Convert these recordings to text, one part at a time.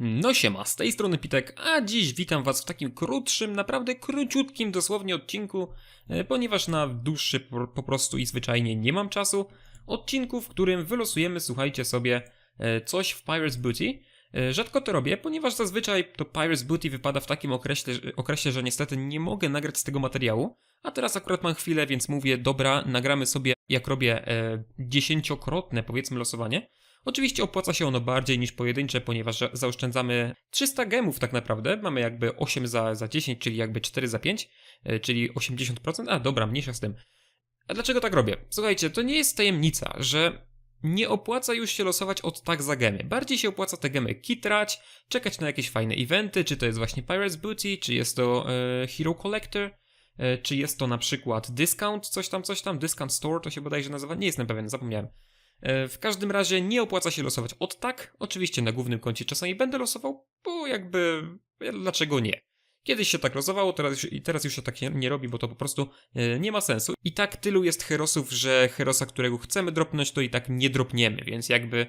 No siema, z tej strony Pitek, a dziś witam was w takim krótszym, naprawdę króciutkim dosłownie odcinku, e, ponieważ na dłuższy po, prostu i zwyczajnie nie mam czasu. Odcinku, w którym wylosujemy, słuchajcie sobie, e, coś w Pirates Booty. E, Rzadko to robię, ponieważ zazwyczaj to Pirates Booty wypada w takim okresie, okresie, że niestety nie mogę nagrać z tego materiału. A teraz akurat mam chwilę, więc mówię, dobra, nagramy sobie, jak robię e, dziesięciokrotne, powiedzmy, losowanie. Oczywiście opłaca się ono bardziej niż pojedyncze, ponieważ za- zaoszczędzamy 300 gemów tak naprawdę. Mamy jakby 8 za, za 10, czyli jakby 4 za 5, e, czyli 80%. A dobra, mniejsza z tym. A dlaczego tak robię? Słuchajcie, to nie jest tajemnica, że nie opłaca już się losować od tak za gemy. Bardziej się opłaca te gemy kitrać, czekać na jakieś fajne eventy, czy to jest właśnie Pirates Booty, czy jest to e, Hero Collector, e, czy jest to na przykład Discount, coś tam, coś tam, Discount Store to się bodajże nazywa, nie jestem pewien, zapomniałem. E, W każdym razie nie opłaca się losować od tak. Oczywiście na głównym koncie czasami będę losował, bo jakby dlaczego nie? Kiedyś się tak losowało, teraz, już- teraz już się tak nie, robi, bo to po prostu e, nie ma sensu. I tak tylu jest herosów, że herosa, którego chcemy dropnąć, to i tak nie dropniemy, więc jakby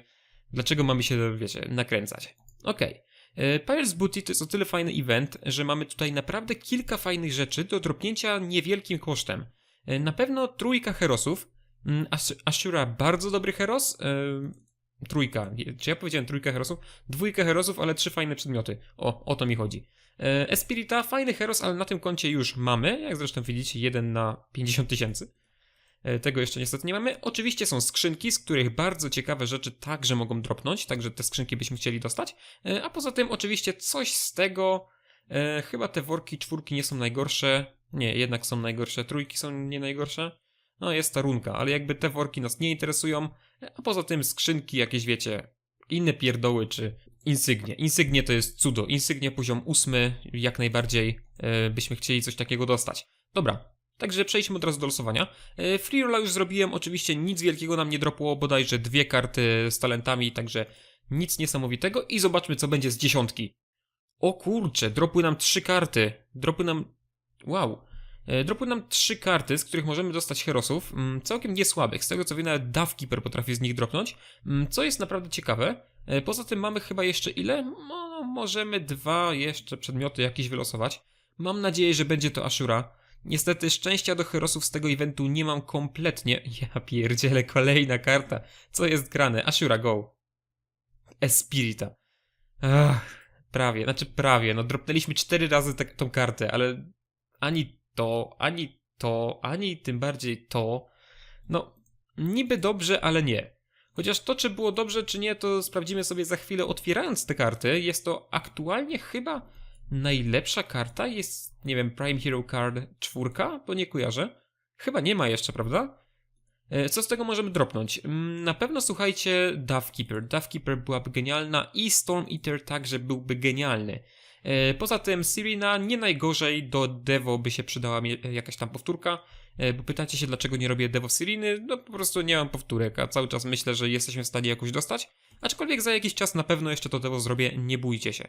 dlaczego mamy się, wiecie, nakręcać? Okej. E, Pirates Booty to jest o tyle fajny event, że mamy tutaj naprawdę kilka fajnych rzeczy do dropnięcia niewielkim kosztem. E, Na pewno trójka herosów, Mm, Ash- Ashura bardzo dobry heros. Yy, trójka. Czy ja powiedziałem trójka herosów? Dwójka herosów, ale trzy fajne przedmioty. O, o to mi chodzi. Yy, Espirita, fajny heros, ale na tym koncie już mamy. Jak zresztą widzicie, jeden na 50 tysięcy. Yy, Tego jeszcze niestety nie mamy. Oczywiście są skrzynki, z których bardzo ciekawe rzeczy także mogą dropnąć, także te skrzynki byśmy chcieli dostać. A poza tym oczywiście coś z tego, chyba te worki czwórki nie są najgorsze. Nie, jednak są najgorsze. Trójki są nie najgorsze. No jest ta runka, ale jakby te worki nas nie interesują, a poza tym skrzynki jakieś, wiecie, inne pierdoły czy insygnie. Insygnie to jest cudo. Insygnie poziom ósmy, jak najbardziej e, byśmy chcieli coś takiego dostać. Dobra, także przejdźmy od razu do losowania. E, free rolla już zrobiłem, oczywiście nic wielkiego nam nie dropło, bodajże dwie karty z talentami, także nic niesamowitego i zobaczmy co będzie z dziesiątki. O kurcze, dropły nam trzy karty. Dropły nam... Wow. E, Dropły nam trzy karty, z których możemy dostać herosów, mm, całkiem niesłabych. Z tego co wiem, nawet Dawkeeper potrafi z nich dropnąć, mm, co jest naprawdę ciekawe. E, Poza tym mamy chyba jeszcze ile? No, możemy dwa jeszcze przedmioty jakieś wylosować. Mam nadzieję, że będzie to Ashura. Niestety szczęścia do herosów z tego eventu nie mam kompletnie. Ja pierdzielę, kolejna karta. Co jest grane? Ashura, go. Espirita. Ach, prawie, znaczy prawie. No dropnęliśmy cztery razy tak, tą kartę, ale ani to, ani to, ani tym bardziej to. No, niby dobrze, ale nie. Chociaż to, czy było dobrze, czy nie, to sprawdzimy sobie za chwilę otwierając te karty. Jest to aktualnie chyba najlepsza karta. Jest, nie wiem, Prime Hero Card czwórka, bo nie kojarzę. Chyba nie ma jeszcze, prawda? E, Co z tego możemy dropnąć? Mm, Na pewno słuchajcie Dovkeeper. Dovkeeper byłaby genialna i Storm Eater także byłby genialny. E, Poza tym Sirina nie najgorzej do Devo by się przydała jakaś tam powtórka, e, bo pytacie się dlaczego nie robię Devo Siriny, no po prostu nie mam powtórek, a cały czas myślę, że jesteśmy w stanie jakoś dostać, aczkolwiek za jakiś czas na pewno jeszcze to Devo zrobię, nie bójcie się.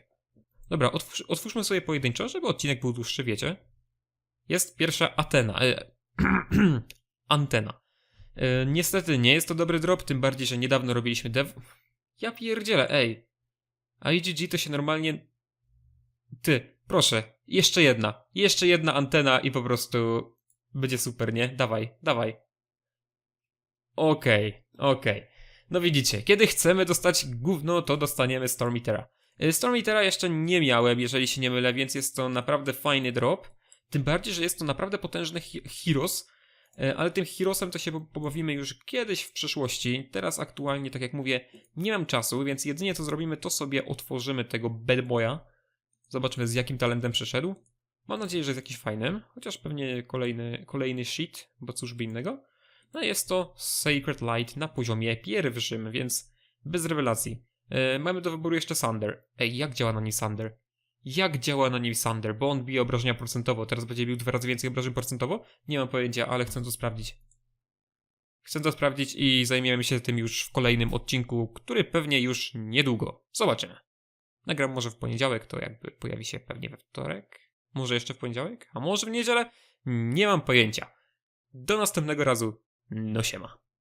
Dobra, otwórz, otwórzmy sobie pojedynczo, żeby odcinek był dłuższy, wiecie. Jest pierwsza Atena, e, antena. E, niestety nie jest to dobry drop, tym bardziej, że niedawno robiliśmy Dev... Ja pierdzielę, ej. A IGG to się normalnie ty, proszę, jeszcze jedna. Jeszcze jedna antena i po prostu będzie super, nie? Dawaj, dawaj. Okej, okej. No widzicie, kiedy chcemy dostać gówno, to dostaniemy Stormitera. Y, Stormitera jeszcze nie miałem, jeżeli się nie mylę, więc jest to naprawdę fajny drop. Tym bardziej, że jest to naprawdę potężny Heroes, y, ale tym Heroesem to się po- pobawimy już kiedyś w przyszłości. Teraz aktualnie, tak jak mówię, nie mam czasu, więc jedynie co zrobimy, to sobie otworzymy tego bad boya. Zobaczmy z jakim talentem przyszedł. Mam nadzieję, że jest jakiś fajnym, chociaż pewnie kolejny, kolejny shit, bo cóż by innego. No jest to Sacred Light na poziomie pierwszym, więc bez rewelacji. E, mamy do wyboru jeszcze Sander. Ej, jak działa na nim Sander? Jak działa na nim Sander? Bo on bije obrażenia procentowo, teraz będzie bił dwa razy więcej obrażeń procentowo? Nie mam pojęcia, ale chcę to sprawdzić. Chcę to sprawdzić i zajmiemy się tym już w kolejnym odcinku, który pewnie już niedługo. Zobaczymy. Nagram może w poniedziałek, to jakby pojawi się pewnie we wtorek. Może jeszcze w poniedziałek? A może w niedzielę? Nie mam pojęcia. Do następnego razu. No siema.